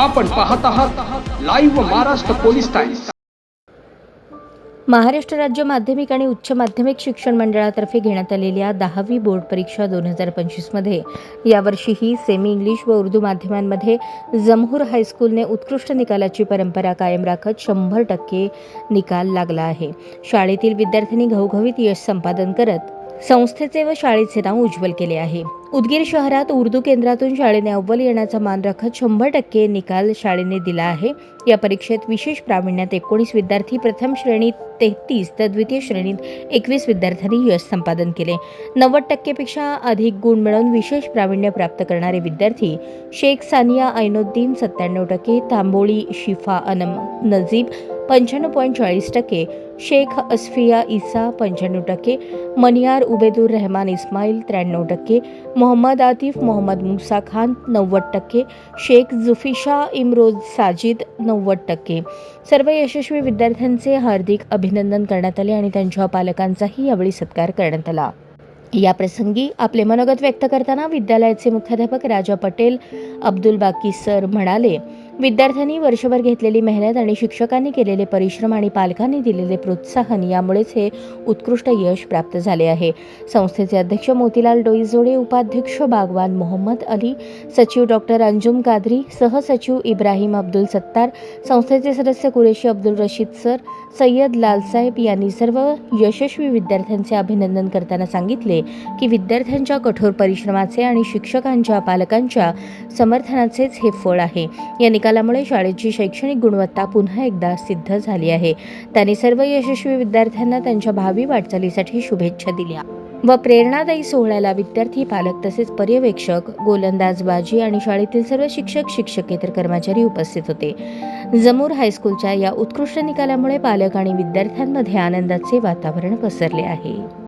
आपण पाहत आहात live Maharashtra police times Maharashtra राज्य माध्यमिक आणि उच्च माध्यमिक शिक्षण मंडळातर्फे घेण्यात आलेल्या दहावी बोर्ड परीक्षा दोन हजार पंचवीसमध्ये यावर्षीही सेमी इंग्लिश व उर्दू माध्यमांमध्ये जमहूर हायस्कूलने उत्कृष्ट निकालाची परंपरा कायम राखत शंभर टक्के निकाल लागला आहे. शाळेतील विद्यार्थ्यांनी घवघवीत यश संपादन करत संस्थेचे व शाळेचे नाव उज्ज्वल केले आहे. उदगीर शहरात उर्दू केंद्रातून शाळेने अव्वल येण्याचा मान राखत शंभर टक्के निकाल शाळेने दिला आहे. या परीक्षेत विशेष प्रावीण्यात एकोणीस विद्यार्थी प्रथम श्रेणीत तेहतीस तर द्वितीय श्रेणीत एकवीस विद्यार्थ्यांनी यश संपादन केले. नव्वद टक्केपेक्षा अधिक गुण मिळवून विशेष प्रावीण्य प्राप्त करणारे विद्यार्थी शेख सानिया ऐनोद्दीन सत्त्याण्णव टक्के तांबोळी शिफा अनम नजीब पंच्याण्णव पॉईंट चाळीस टक्के शेख अस्फिया इसा पंच्याण्णव टक्के मनियार उबेदुर रहमान इस्माईल त्र्याण्णव टक्के मोहम्मद आतिफ मोहम्मद मुसा खान नव्वद टक्के शेख जुफिशा इम्रोज साजिद नव्वद टक्के. सर्व यशस्वी विद्यार्थ्यांचे हार्दिक अभिनंदन करण्यात आले आणि त्यांच्या पालकांचाही यावेळी सत्कार करण्यात आला. या प्रसंगी आपले मनोगत व्यक्त करताना विद्यालयाचे मुख्याध्यापक राजा पटेल अब्दुल बाकी सर म्हणाले विद्यार्थ्यांनी वर्षभर घेतलेली मेहनत आणि शिक्षकांनी केलेले परिश्रम आणि पालकांनी दिलेले प्रोत्साहन यामुळेच हे उत्कृष्ट यश प्राप्त झाले आहे. संस्थेचे अध्यक्ष मोतीलाल डोईजोडे उपाध्यक्ष बागवान मोहम्मद अली सचिव डॉक्टर अंजुम कादरी सहसचिव इब्राहिम अब्दुल सत्तार संस्थेचे सदस्य कुरेशी अब्दुल रशीद सर सय्यद लालसाहेब यांनी सर्व यशस्वी विद्यार्थ्यांचे अभिनंदन करताना सांगितले की विद्यार्थ्यांच्या कठोर परिश्रमाचे आणि शिक्षकांच्या पालकांच्या समर्थनाचेच हे फळ आहे. या निकालामुळे शाळेची शैक्षणिक गुणवत्ता पुन्हा एकदा सिद्ध झाली आहे. त्यांनी सर्व यशस्वी विद्यार्थ्यांना त्यांच्या भावी वाटचालीसाठी शुभेच्छा दिल्या. व प्रेरणादायी सोहळ्याला विद्यार्थी पालक तसेच पर्यवेक्षक गोलंदाजबाजी आणि शाळेतील सर्व शिक्षक शिक्षकेतर कर्मचारी उपस्थित होते. जमूर हायस्कूलच्या या उत्कृष्ट निकालामुळे पालक आणि विद्यार्थ्यांमध्ये आनंदाचे वातावरण पसरले आहे.